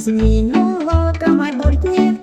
з та майбутнє,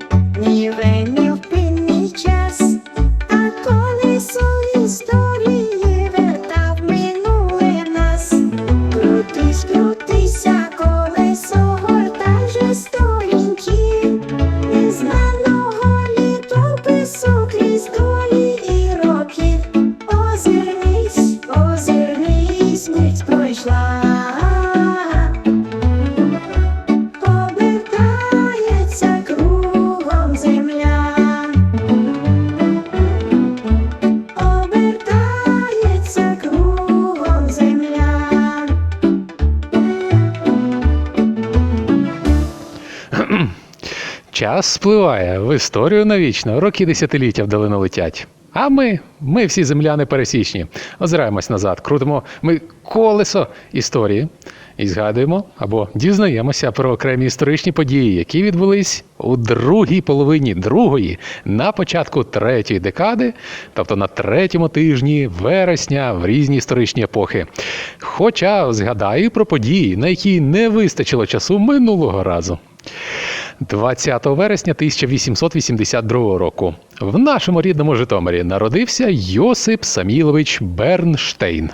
Час спливає в історію навічно, роки десятиліття вдалину летять. А ми, ми всі земляни пересічні, озираємось назад, крутимо ми колесо історії і згадуємо або дізнаємося про окремі історичні події, які відбулись у другій половині другої, на початку третьої декади, тобто на третьому тижні вересня в різні історичні епохи. Хоча згадаю про події, на які не вистачило часу минулого разу. 20 вересня 1882 року в нашому рідному Житомирі народився Йосип Самілович Бернштейн.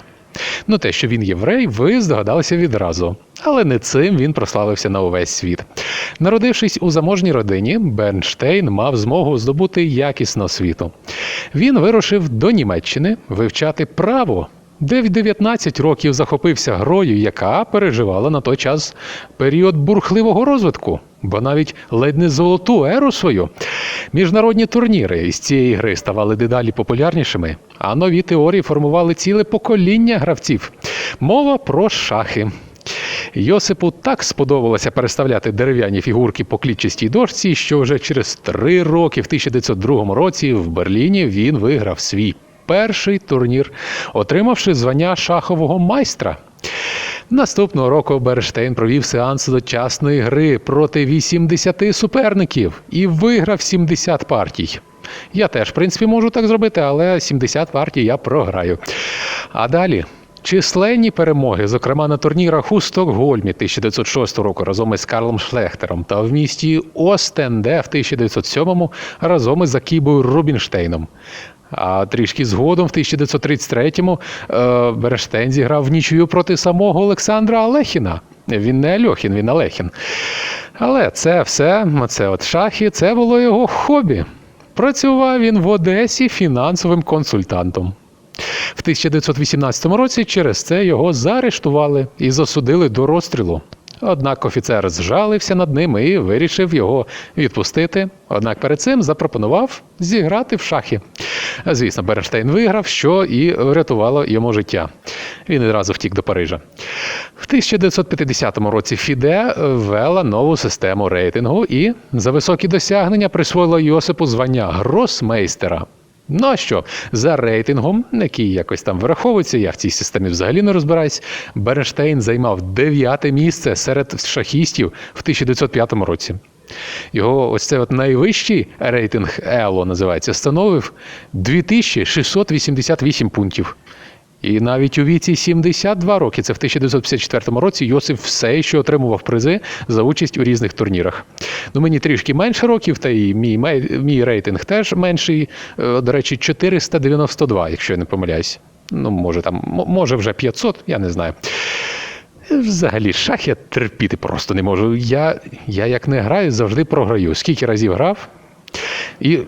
Ну, те, що він єврей, ви здогадалися відразу. Але не цим він прославився на увесь світ. Народившись у заможній родині, Бернштейн мав змогу здобути якісну освіту. Він вирушив до Німеччини вивчати право, де в 19 років захопився грою, яка переживала на той час період бурхливого розвитку, бо навіть ледь не золоту еру свою. Міжнародні турніри із цієї гри ставали дедалі популярнішими, а нові теорії формували ціле покоління гравців. Мова про шахи. Йосипу так сподобалося переставляти дерев'яні фігурки по клітчастій дошці, що вже через три роки, в 1902 році, в Берліні він виграв свій перший турнір, отримавши звання шахового майстра. Наступного року Берштейн провів сеанс дочасної гри проти 80 суперників і виграв 70 партій. Я теж, в принципі, можу так зробити, але 70 партій я програю. А далі. Численні перемоги, зокрема на турнірах у Стокгольмі 1906 року разом із Карлом Шлехтером та в місті Остенде в 1907 разом із Акібою Рубінштейном. А трішки згодом, в 1933-му, е, Берештейн зіграв в нічию проти самого Олександра Алехіна. Він не Альохін, він Алехін. Але це все, це от шахи, це було його хобі. Працював він в Одесі фінансовим консультантом. В 1918 році через це його заарештували і засудили до розстрілу. Однак офіцер зжалився над ним і вирішив його відпустити. Однак перед цим запропонував зіграти в шахи. Звісно, Бернштейн виграв, що і врятувало йому життя. Він відразу втік до Парижа. В 1950 році Фіде ввела нову систему рейтингу і за високі досягнення присвоїла Йосипу звання гросмейстера. Ну а що, за рейтингом, який якось там враховується, я в цій системі взагалі не розбираюсь, Бернштейн займав дев'яте місце серед шахістів в 1905 році. Його ось цей от найвищий рейтинг ЕЛО називається, становив 2688 пунктів. І навіть у віці 72 роки, це в 1954 році, Йосиф все ще отримував призи за участь у різних турнірах. Ну мені трішки менше років, та і мій, мій рейтинг теж менший. Е, До речі, 492, якщо я не помиляюсь. Ну, може там, може вже 500, я не знаю. Взагалі, шах я терпіти просто не можу. Я, я як не граю, завжди програю. Скільки разів грав? І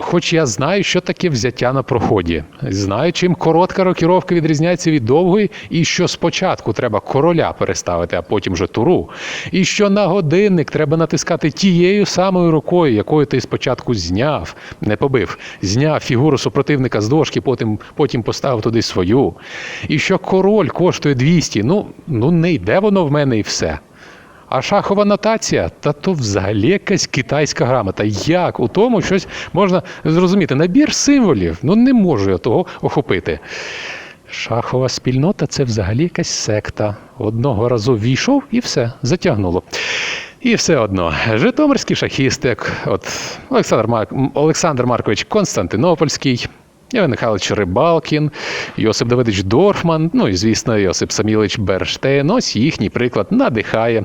хоч я знаю, що таке взяття на проході, знаю, чим коротка рокіровка відрізняється від довгої, і що спочатку треба короля переставити, а потім вже туру. І що на годинник треба натискати тією самою рукою, якою ти спочатку зняв, не побив, зняв фігуру супротивника з дошки, потім, потім поставив туди свою. І що король коштує 200, ну, ну не йде воно в мене і все. А шахова нотація, та то взагалі якась китайська грамота. Як у тому щось можна зрозуміти? Набір символів. Ну не можу я того охопити. Шахова спільнота це взагалі якась секта. Одного разу війшов і все, затягнуло. І все одно, Житомирський шахіст, як от Олександр, Мар... Олександр Маркович Константинопольський, Іван Михайлович Рибалкін, Йосип Давидович Дорфман, ну і звісно, Йосип Самілович Берштейн. Ось їхній приклад надихає.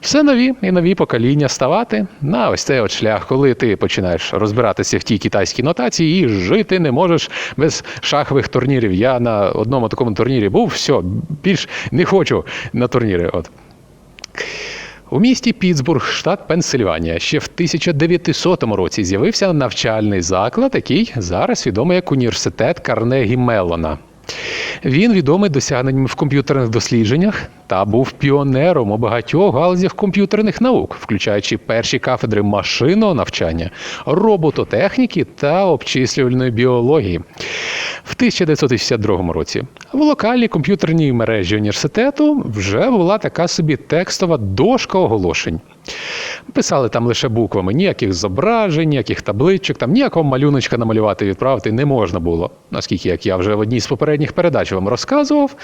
Все нові і нові покоління ставати на ось цей от шлях, коли ти починаєш розбиратися в тій китайській нотації і жити не можеш без шахових турнірів. Я на одному такому турнірі був, все, більш не хочу на турніри. От. У місті Пітсбург, штат Пенсильванія, ще в 1900 році з'явився навчальний заклад, який зараз відомий як університет Карнегі Меллона. Він відомий досягненнями в комп'ютерних дослідженнях та був піонером у багатьох галузях комп'ютерних наук, включаючи перші кафедри машинного навчання, робототехніки та обчислювальної біології. В 1962 році в локальній комп'ютерній мережі університету вже була така собі текстова дошка оголошень. Писали там лише буквами, ніяких зображень, ніяких табличок, там ніякого малюночка намалювати відправити не можна було. Наскільки, як я вже в одній з попередніх передач вам розказував,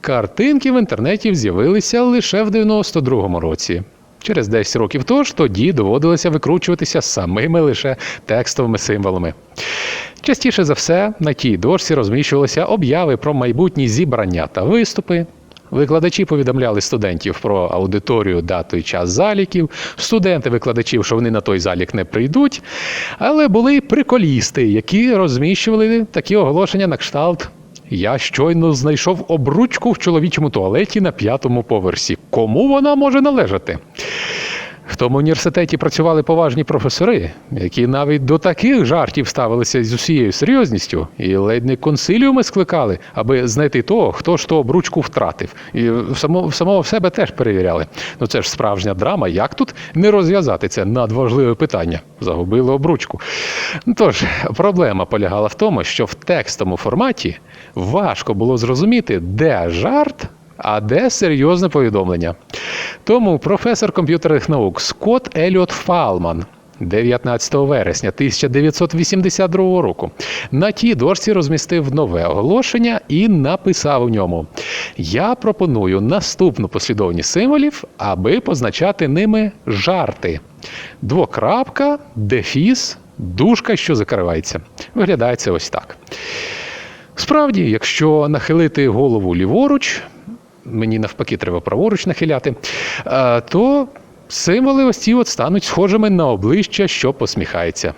картинки в інтернеті з'явилися лише в 92-му році. Через 10 років тож тоді доводилося викручуватися самими лише текстовими символами. Частіше за все, на тій дошці розміщувалися обяви про майбутні зібрання та виступи. Викладачі повідомляли студентів про аудиторію, дату і час заліків, студенти викладачів, що вони на той залік не прийдуть. Але були приколісти, які розміщували такі оголошення на кшталт. Я щойно знайшов обручку в чоловічому туалеті на п'ятому поверсі. Кому вона може належати? В тому університеті працювали поважні професори, які навіть до таких жартів ставилися з усією серйозністю, і ледь не консиліуми скликали, аби знайти того, хто ж ту обручку втратив. І само, самого себе теж перевіряли. Ну це ж справжня драма. Як тут не розв'язати це надважливе питання? Загубили обручку. Тож, проблема полягала в тому, що в текстовому форматі важко було зрозуміти, де жарт. А де серйозне повідомлення? Тому професор комп'ютерних наук Скотт Еліот Фалман 19 вересня 1982 року на тій дошці розмістив нове оголошення і написав у ньому: Я пропоную наступну послідовність символів, аби позначати ними жарти. Двокрапка, дефіс, дужка, що закривається. Виглядає це ось так. Справді, якщо нахилити голову ліворуч, мені навпаки треба праворуч нахиляти, е, то символи ось ці от стануть схожими на обличчя, що посміхається.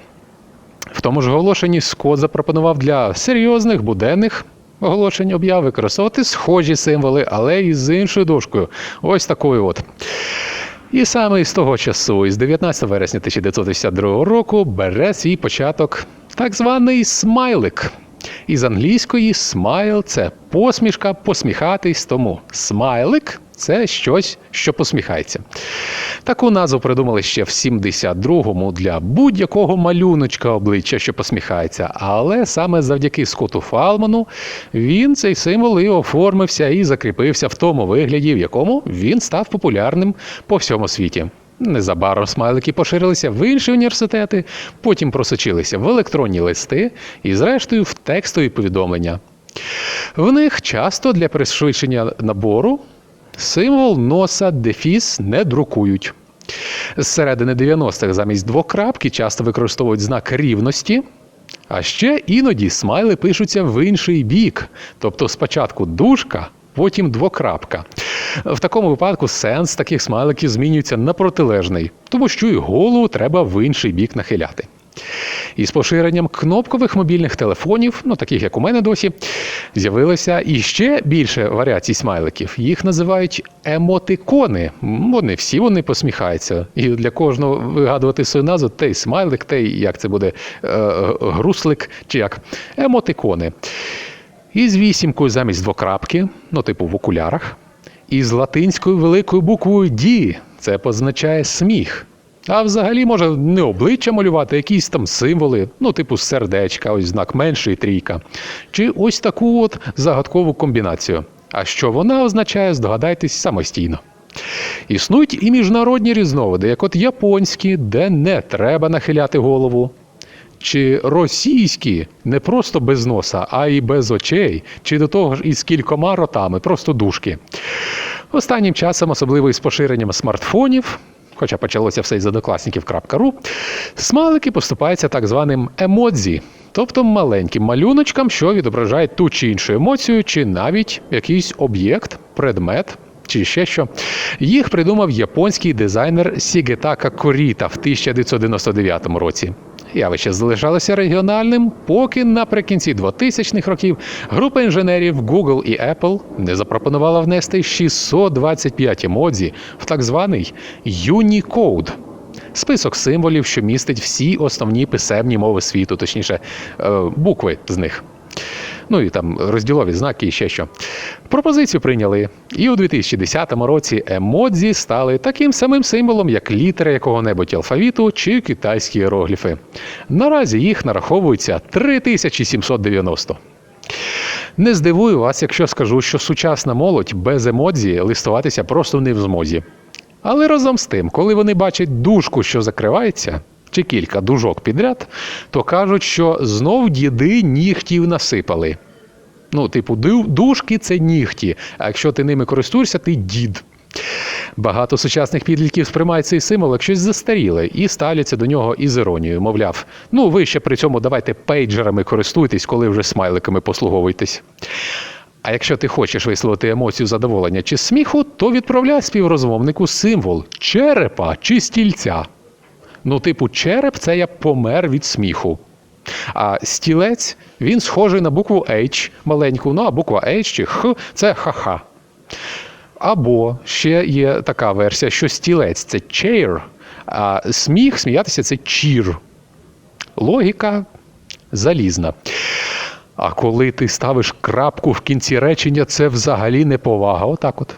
В тому ж оголошенні Скотт запропонував для серйозних буденних оголошень об'яв використовувати схожі символи, але із іншою дошкою. Ось такою от. І саме з того часу, із 19 вересня 1952 року, бере свій початок так званий смайлик. Із англійської смайл це посмішка, посміхатись, тому смайлик це щось, що посміхається. Таку назву придумали ще в 72-му для будь-якого малюночка обличчя, що посміхається. Але саме завдяки Скоту Фалману він цей символ і оформився і закріпився в тому вигляді, в якому він став популярним по всьому світі. Незабаром смайлики поширилися в інші університети, потім просочилися в електронні листи і, зрештою, в текстові повідомлення. В них часто для пришвидшення набору символ носа дефіс не друкують. З середини 90-х замість двокрапки часто використовують знак рівності. А ще іноді смайли пишуться в інший бік, тобто спочатку дужка, потім двокрапка. В такому випадку сенс таких смайликів змінюється на протилежний, тому що і голову треба в інший бік нахиляти. Із поширенням кнопкових мобільних телефонів, ну таких як у мене досі, з'явилося іще більше варіацій смайликів. Їх називають емотикони. Вони всі вони посміхаються. І для кожного вигадувати свою назву, той смайлик, той, як це буде, е, груслик чи як емотикони. І з вісімкою замість двокрапки, ну, типу в окулярах, і з латинською великою буквою D. Це позначає сміх. А взагалі може не обличчя малювати, якісь там символи, ну, типу сердечка, ось знак менше і трійка. Чи ось таку от загадкову комбінацію. А що вона означає, здогадайтесь самостійно. Існують і міжнародні різновиди, як от японські, де не треба нахиляти голову. Чи російські не просто без носа, а й без очей, чи до того ж із кількома ротами, просто дужки. Останнім часом, особливо із поширенням смартфонів, хоча почалося все із однокласників.ру, смайлики поступаються так званим емодзі, тобто маленьким малюночкам, що відображають ту чи іншу емоцію, чи навіть якийсь об'єкт, предмет. Чи ще що. Їх придумав японський дизайнер Сігетака Коріта в 1999 році. Явище залишалося регіональним, поки наприкінці 2000-х років група інженерів Google і Apple не запропонувала внести 625 емодзі в так званий Unicode – список символів, що містить всі основні писемні мови світу, точніше, е, букви з них. Ну і там розділові знаки і ще що. Пропозицію прийняли. І у 2010 році емодзі стали таким самим символом, як літери якого-небудь алфавіту чи китайські іерогліфи. Наразі їх нараховується 3790. Не здивую вас, якщо скажу, що сучасна молодь без емодзі листуватися просто не в змозі. Але разом з тим, коли вони бачать дужку, що закривається, чи кілька дужок підряд, то кажуть, що знов діди нігтів насипали. Ну, типу, ду- дужки це нігті, а якщо ти ними користуєшся, ти дід. Багато сучасних підлітків сприймають цей символ як щось застаріле і ставляться до нього із іронією. Мовляв, ну ви ще при цьому давайте пейджерами користуйтесь, коли вже смайликами послуговуєтесь. А якщо ти хочеш висловити емоцію задоволення чи сміху, то відправляй співрозмовнику символ черепа чи стільця. Ну, типу, череп це я помер від сміху. А стілець він схожий на букву H маленьку, ну а буква H чи Х це ха-ха. Або ще є така версія, що стілець це chair, а сміх сміятися це cheer. Логіка залізна. А коли ти ставиш крапку в кінці речення, це взагалі неповага. Отак от.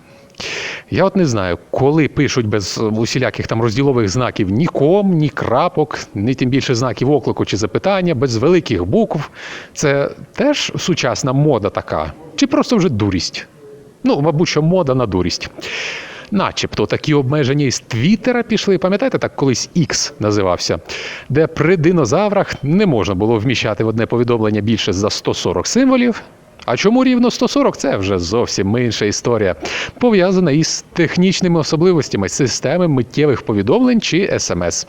Я от не знаю, коли пишуть без усіляких там розділових знаків ні ком, ні крапок, ні тим більше знаків оклику чи запитання, без великих букв. Це теж сучасна мода така, чи просто вже дурість? Ну, мабуть, що мода на дурість. Начебто такі обмеження із Твіттера пішли, пам'ятаєте, так колись X називався, де при динозаврах не можна було вміщати в одне повідомлення більше за 140 символів. А чому рівно 140 це вже зовсім інша історія, пов'язана із технічними особливостями системи миттєвих повідомлень чи СМС.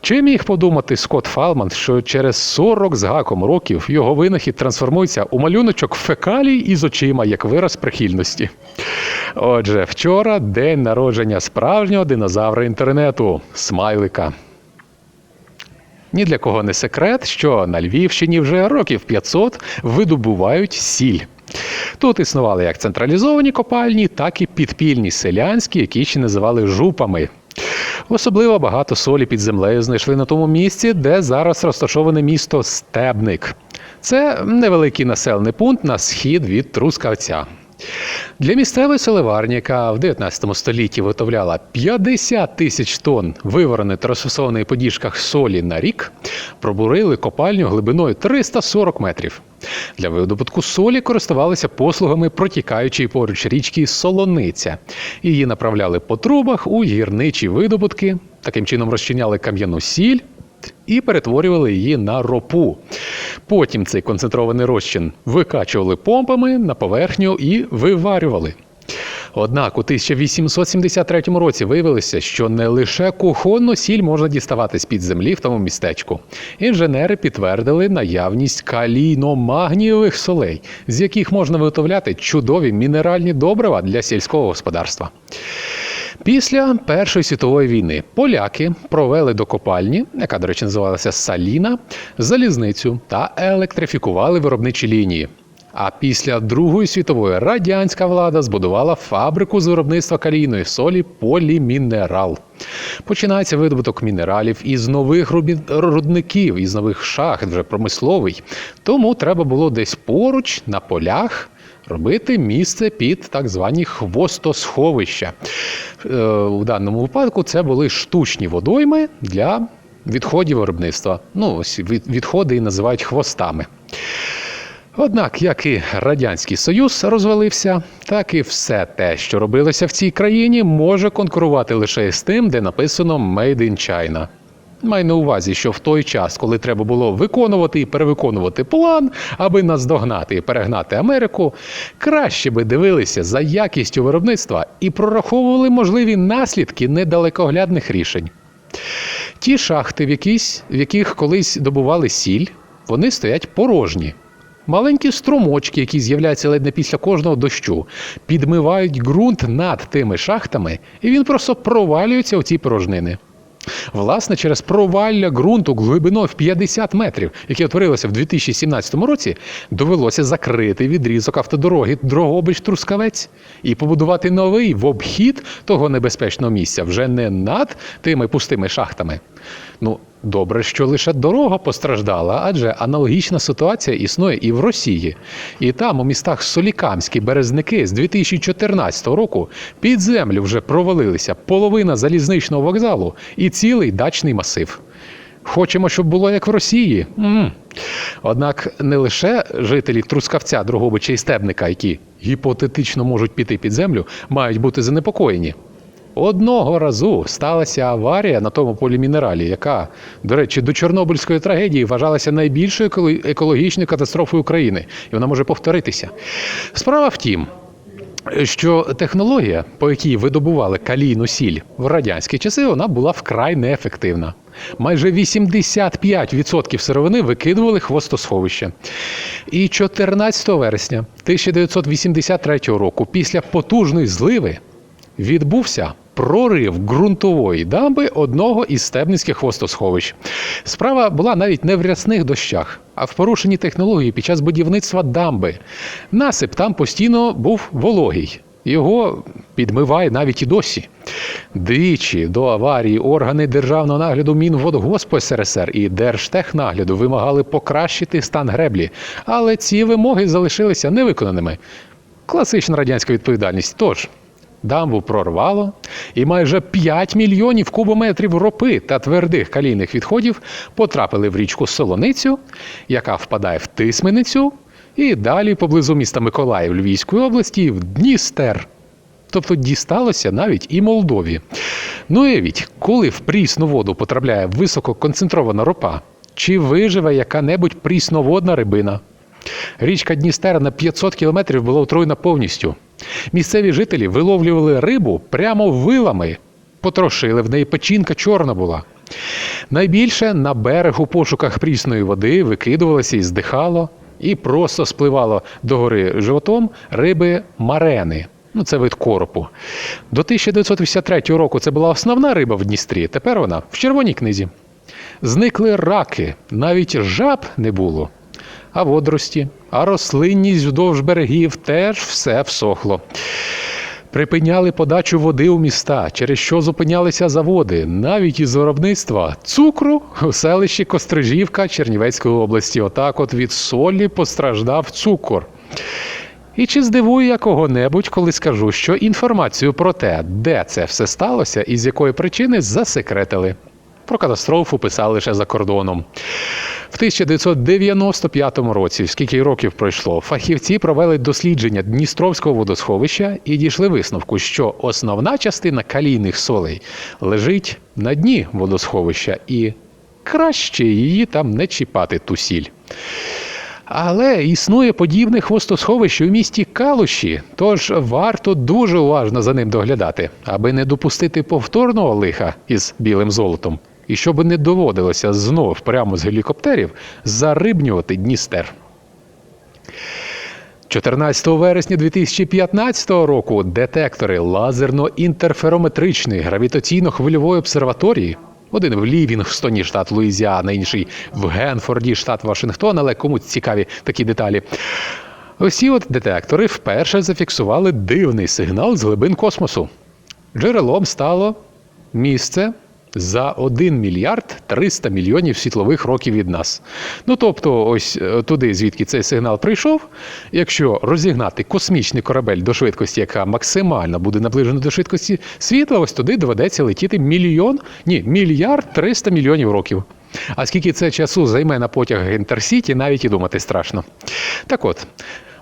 Чи міг подумати Скотт Фалман, що через 40 з гаком років його винахід трансформується у малюночок фекалій із очима як вираз прихильності? Отже, вчора день народження справжнього динозавра інтернету смайлика. Ні для кого не секрет, що на Львівщині вже років 500 видобувають сіль. Тут існували як централізовані копальні, так і підпільні селянські, які ще називали жупами. Особливо багато солі під землею знайшли на тому місці, де зараз розташоване місто Стебник. Це невеликий населений пункт на схід від Трускавця. Для місцевої соливарні, яка в 19 столітті виготовляла 50 тисяч тонн вивареної та розфасованої по діжках солі на рік, пробурили копальню глибиною 340 метрів. Для видобутку солі користувалися послугами протікаючої поруч річки Солониця. Її направляли по трубах у гірничі видобутки, таким чином розчиняли кам'яну сіль і перетворювали її на ропу. Потім цей концентрований розчин викачували помпами на поверхню і виварювали. Однак у 1873 році виявилося, що не лише кухонну сіль можна діставати з-під землі в тому містечку. Інженери підтвердили наявність калійно-магнієвих солей, з яких можна виготовляти чудові мінеральні добрива для сільського господарства. Після Першої світової війни поляки провели до копальні, яка, до речі, називалася Саліна, залізницю та електрифікували виробничі лінії. А після Другої світової радянська влада збудувала фабрику з виробництва калійної солі Полімінерал. Починається видобуток мінералів із нових рудників, із нових шахт, вже промисловий. Тому треба було десь поруч на полях робити місце під так звані хвостосховища. Е, У даному випадку це були штучні водойми для відходів виробництва. Ну, ось від- відходи і називають хвостами. Однак, як і Радянський Союз розвалився, так і все те, що робилося в цій країні, може конкурувати лише з тим, де написано Made in China. Маю на увазі, що в той час, коли треба було виконувати і перевиконувати план, аби наздогнати і перегнати Америку, краще би дивилися за якістю виробництва і прораховували можливі наслідки недалекоглядних рішень. Ті шахти, в, якісь, в яких колись добували сіль, вони стоять порожні. Маленькі струмочки, які з'являються ледь не після кожного дощу, підмивають ґрунт над тими шахтами, і він просто провалюється у ці порожнини. Власне, через провалля ґрунту глибиною в 50 метрів, яке утворилося в 2017 році, довелося закрити відрізок автодороги Дрогобич-Трускавець і побудувати новий в обхід того небезпечного місця вже не над тими пустими шахтами. Ну, добре, що лише дорога постраждала, адже аналогічна ситуація існує і в Росії. І там, у містах Солікамськ і Березники з 2014 року під землю вже провалилися половина залізничного вокзалу і цілий дачний масив. Хочемо, щоб було як в Росії. м Однак не лише жителі Трускавця, Дрогобича і Стебника, які гіпотетично можуть піти під землю, мають бути занепокоєні. Одного разу сталася аварія на тому полі мінералі, яка, до речі, до Чорнобильської трагедії вважалася найбільшою еколо- екологічною катастрофою України, і вона може повторитися. Справа в тім, що технологія, по якій видобували калійну сіль в радянські часи, вона була вкрай неефективна. Майже 85% сировини викидували хвостосховище. І 14 вересня 1983 року, після потужної зливи, відбувся прорив ґрунтової дамби одного із стебницьких хвостосховищ. Справа була навіть не в рясних дощах, а в порушенні технології під час будівництва дамби. Насип там постійно був вологий. Його підмиває навіть і досі. Двічі до аварії органи державного нагляду Мінводгоспу СРСР і Держтехнагляду вимагали покращити стан греблі, але ці вимоги залишилися невиконаними. Класична радянська відповідальність. Тож, дамбу прорвало, і майже 5 мільйонів кубометрів ропи та твердих калійних відходів потрапили в річку Солоницю, яка впадає в Тисменицю, і далі поблизу міста Миколаїв Львівської області в Дністер. Тобто дісталося навіть і Молдові. Ну уявіть, коли в прісну воду потрапляє висококонцентрована ропа, чи виживе яка-небудь прісноводна рибина? Річка Дністер на 500 кілометрів була отруєна повністю. Місцеві жителі виловлювали рибу прямо вилами, потрошили, в неї печінка чорна була. Найбільше на берег у пошуках прісної води викидувалося і здихало, і просто спливало до гори животом риби марени. Ну, це вид коропу. До 1983 року це була основна риба в Дністрі, тепер вона в червоній книзі. Зникли раки, навіть жаб не було. А водорості, а рослинність вдовж берегів теж все всохло. Припиняли подачу води у міста, через що зупинялися заводи, навіть із виробництва цукру у селищі Кострижівка Чернівецької області. Отак, от від солі постраждав цукор. І чи здивую я кого-небудь, коли скажу, що інформацію про те, де це все сталося і з якої причини засекретили. Про катастрофу писали лише за кордоном. В 1995 році, скільки років пройшло, фахівці провели дослідження Дністровського водосховища і дійшли висновку, що основна частина калійних солей лежить на дні водосховища, і краще її там не чіпати ту сіль. Але існує подібне хвостосховище у місті Калуші, тож варто дуже уважно за ним доглядати, аби не допустити повторного лиха із білим золотом, і щоб не доводилося знов прямо з гелікоптерів зарибнювати Дністер. 14 вересня 2015 року детектори лазерно-інтерферометричної гравітаційно-хвильової обсерваторії один в Лівінгстоні, штат Луїзіана, інший в Генфорді, штат Вашингтон, але кому цікаві такі деталі. Усі от детектори вперше зафіксували дивний сигнал з глибин космосу. Джерелом стало місце за 1 мільярд 300 мільйонів світлових років від нас. Ну тобто, ось е, туди, звідки цей сигнал прийшов, якщо розігнати космічний корабель до швидкості, яка максимально буде наближена до швидкості світла, ось туди доведеться летіти мільйон, ні, мільярд 300 мільйонів років. А скільки це часу займе на потяг Інтерсіті, навіть і думати страшно. Так от.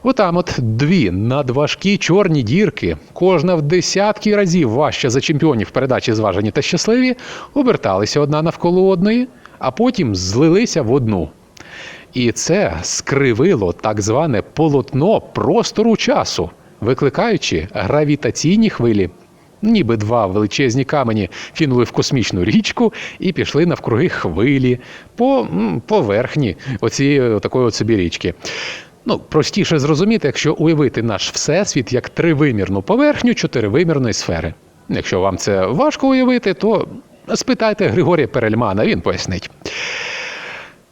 Отам от дві надважкі чорні дірки, кожна в десятки разів важча за чемпіонів передачі зважені та щасливі, оберталися одна навколо одної, а потім злилися в одну. І це скривило так зване полотно простору часу, викликаючи гравітаційні хвилі. Ніби два величезні камені кинули в космічну річку і пішли навкруги хвилі по поверхні оцієї такої собі річки. Ну, простіше зрозуміти, якщо уявити наш всесвіт як тривимірну поверхню чотиривимірної сфери. Якщо вам це важко уявити, то спитайте Григорія Перельмана, він пояснить.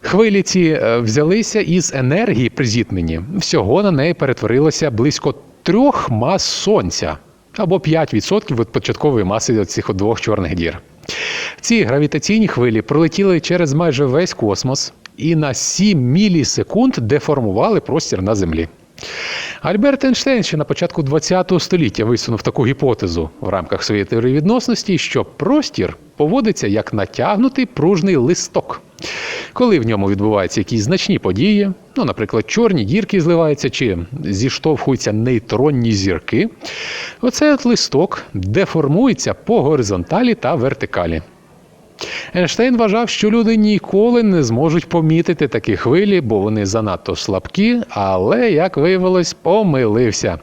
Хвилі ці е, взялися із енергії при зіткненні. Всього на неї перетворилося близько трьох мас сонця або 5% від початкової маси цих двох чорних дір. Ці гравітаційні хвилі пролетіли через майже весь космос і на 7 мілісекунд деформували простір на Землі. Альберт Ейнштейн ще на початку ХХ століття висунув таку гіпотезу в рамках своєї теорії відносності, що простір поводиться як натягнутий пружний листок. Коли в ньому відбуваються якісь значні події, ну, наприклад, чорні дірки зливаються чи зіштовхуються нейтронні зірки, оцей от листок деформується по горизонталі та вертикалі. Ейнштейн вважав, що люди ніколи не зможуть помітити такі хвилі, бо вони занадто слабкі, але, як виявилось, помилився.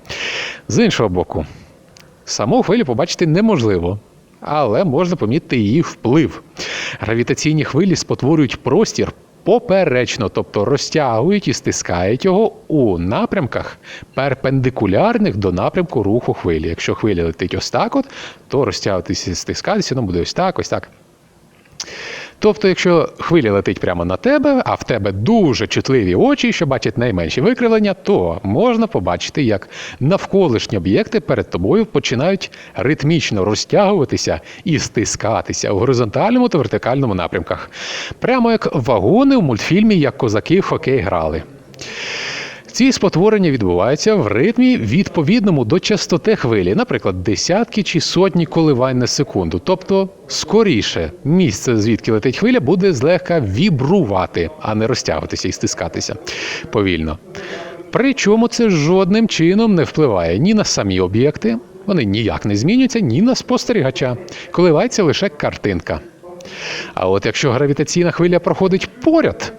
З іншого боку, саму хвилю побачити неможливо, але можна помітити її вплив. Гравітаційні хвилі спотворюють простір поперечно, тобто розтягують і стискають його у напрямках, перпендикулярних до напрямку руху хвилі. Якщо хвиля летить ось так, от, то розтягуватися і стискатися, воно буде ось так, ось так. Тобто, якщо хвиля летить прямо на тебе, а в тебе дуже чутливі очі, що бачать найменші викривлення, то можна побачити, як навколишні об'єкти перед тобою починають ритмічно розтягуватися і стискатися у горизонтальному та вертикальному напрямках. Прямо як вагони в мультфільмі, як козаки в хокей грали. Ці спотворення відбуваються в ритмі відповідному до частоти хвилі, наприклад, десятки чи сотні коливань на секунду. Тобто, скоріше місце, звідки летить хвиля, буде злегка вібрувати, а не розтягуватися і стискатися повільно. Причому це жодним чином не впливає ні на самі об'єкти, вони ніяк не змінюються, ні на спостерігача. Коливається лише картинка. А от якщо гравітаційна хвиля проходить поряд,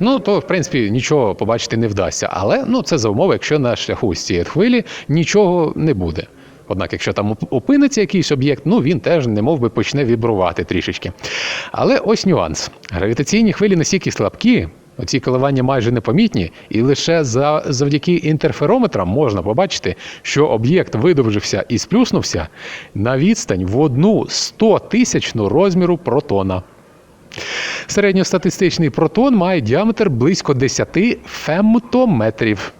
Ну, то, в принципі, нічого побачити не вдасться. Але ну, це за умови, якщо на шляху з цієї хвилі нічого не буде. Однак, якщо там опиниться якийсь об'єкт, ну він теж не мов би почне вібрувати трішечки. Але ось нюанс: гравітаційні хвилі настільки слабкі, оці коливання майже непомітні, і лише за, завдяки інтерферометрам можна побачити, що об'єкт видовжився і сплюснувся на відстань в одну стотисячну розміру протона. Середньостатистичний протон має діаметр близько 10 фемтометрів.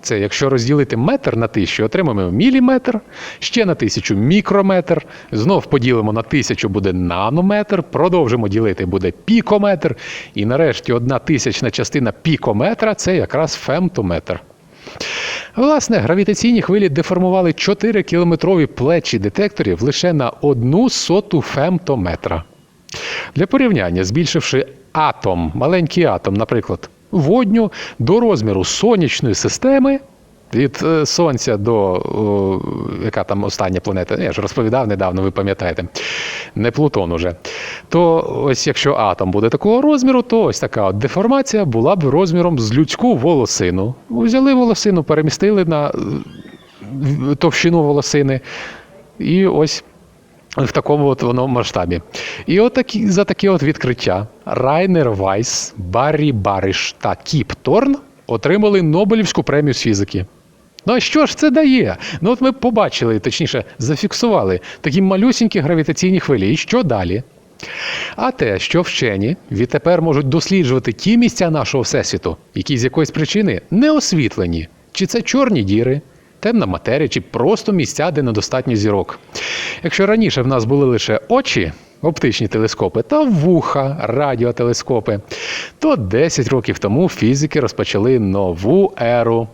Це якщо розділити метр на тисячу, отримаємо міліметр, ще на тисячу мікрометр, знов поділимо на тисячу буде нанометр, продовжимо ділити буде пікометр, і нарешті одна тисячна частина пікометра це якраз фемтометр. Власне, гравітаційні хвилі деформували 4 кілометрові плечі детекторів лише на одну соту фемтометра. Для порівняння, збільшивши атом, маленький атом, наприклад, водню до розміру сонячної системи. Від е, Сонця до о, яка там остання планета, я ж розповідав недавно, ви пам'ятаєте, не Плутон уже. То ось якщо атом буде такого розміру, то ось така от деформація була б розміром з людську волосину. Взяли волосину, перемістили на е, товщину волосини, і ось в такому от воно масштабі. І от такі, за таке от відкриття Райнер Вайс, Баррі Бариш та Кіп Торн отримали Нобелівську премію з фізики. Ну а що ж це дає? Ну от ми побачили, точніше, зафіксували такі малюсінькі гравітаційні хвилі. І що далі? А те, що вчені відтепер можуть досліджувати ті місця нашого всесвіту, які з якоїсь причини не освітлені, чи це чорні діри, темна матерія, чи просто місця, де недостатньо зірок. Якщо раніше в нас були лише очі, оптичні телескопи та вуха, радіотелескопи, то 10 років тому фізики розпочали нову еру.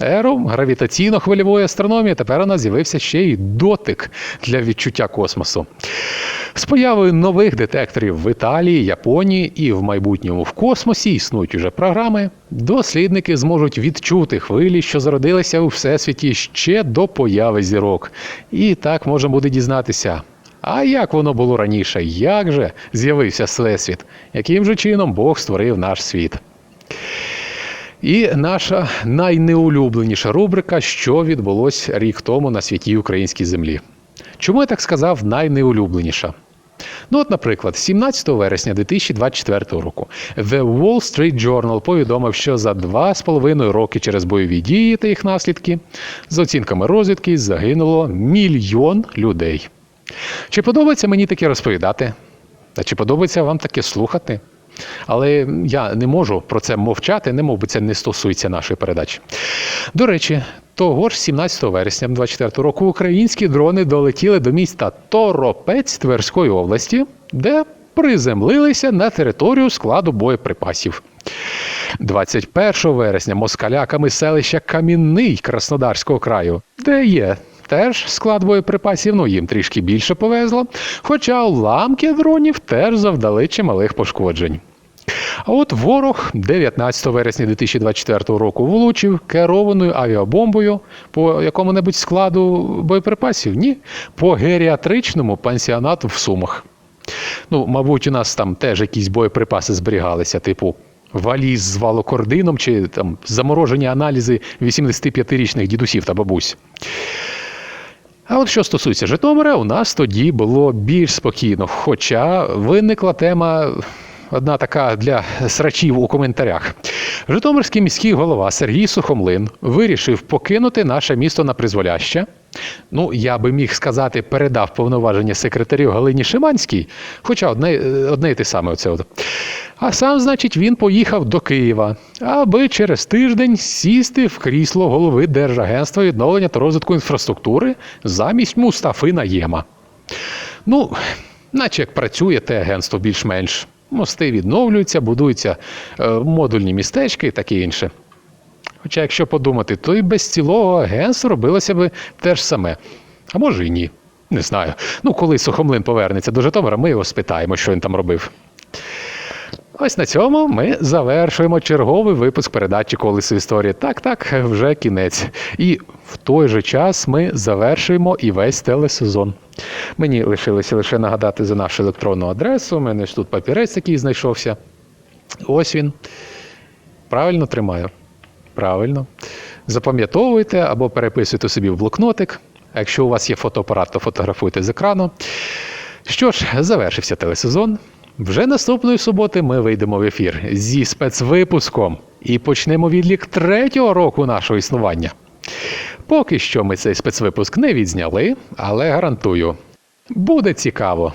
Еру гравітаційно-хвильової астрономії тепер у нас з'явився ще й дотик для відчуття космосу. З появою нових детекторів в Італії, Японії і в майбутньому в космосі існують уже програми. Дослідники зможуть відчути хвилі, що зародилися у всесвіті ще до появи зірок. І так можна буде дізнатися. А як воно було раніше? Як же з'явився Всесвіт? Яким же чином Бог створив наш світ? І наша найнеулюбленіша рубрика, що відбулось рік тому на святій українській землі. Чому я так сказав найнеулюбленіша? Ну, от, наприклад, 17 вересня 2024 року The Wall Street Journal повідомив, що за два з половиною роки через бойові дії та їх наслідки, за оцінками розвідки, загинуло мільйон людей. Чи подобається мені таке розповідати? Та чи подобається вам таке слухати? Але я не можу про це мовчати, не мов би це не стосується нашої передачі. До речі, того ж 17 вересня 24 року українські дрони долетіли до міста Торопець Тверської області, де приземлилися на територію складу боєприпасів. 21 вересня москаляками селища Камінний Краснодарського краю, де є теж склад боєприпасів, ну їм трішки більше повезло, хоча уламки дронів теж завдали чималих пошкоджень. А от ворог 19 вересня 2024 року влучив керованою авіабомбою по якому-небудь складу боєприпасів? Ні, по геріатричному пансіонату в Сумах. Ну, мабуть, у нас там теж якісь боєприпаси зберігалися, типу валіз з валокордином чи там заморожені аналізи 85-річних дідусів та бабусь. А от що стосується Житомира, у нас тоді було більш спокійно. Хоча виникла тема. Одна така для срачів у коментарях. Житомирський міський голова Сергій Сухомлин вирішив покинути наше місто на призволяще. Ну, я би міг сказати, передав повноваження секретарю Галині Шиманській, хоча одне, одне і те саме оце. А сам, значить, він поїхав до Києва, аби через тиждень сісти в крісло голови Держагентства відновлення та розвитку інфраструктури замість Мустафи Наєма. Ну, наче як працює те агентство більш-менш. Мости відновлюються, будуються е, модульні містечки і таке інше. Хоча, якщо подумати, то і без цілого агентства робилося б те ж саме. А може і ні. Не знаю. Ну, коли Сухомлин повернеться до Житомира, ми його спитаємо, що він там робив. Ось на цьому ми завершуємо черговий випуск передачі Колесо історії. Так, так, вже кінець. І в той же час ми завершуємо і весь телесезон. Мені лишилося лише нагадати за нашу електронну адресу. У мене ж тут папірець, який знайшовся. Ось він. Правильно тримаю. Правильно. Запам'ятовуйте або переписуйте собі в блокнотик. А якщо у вас є фотоапарат, то фотографуйте з екрану. Що ж, завершився телесезон. Вже наступної суботи ми вийдемо в ефір зі спецвипуском і почнемо відлік третього року нашого існування. Поки що ми цей спецвипуск не відзняли, але гарантую, буде цікаво.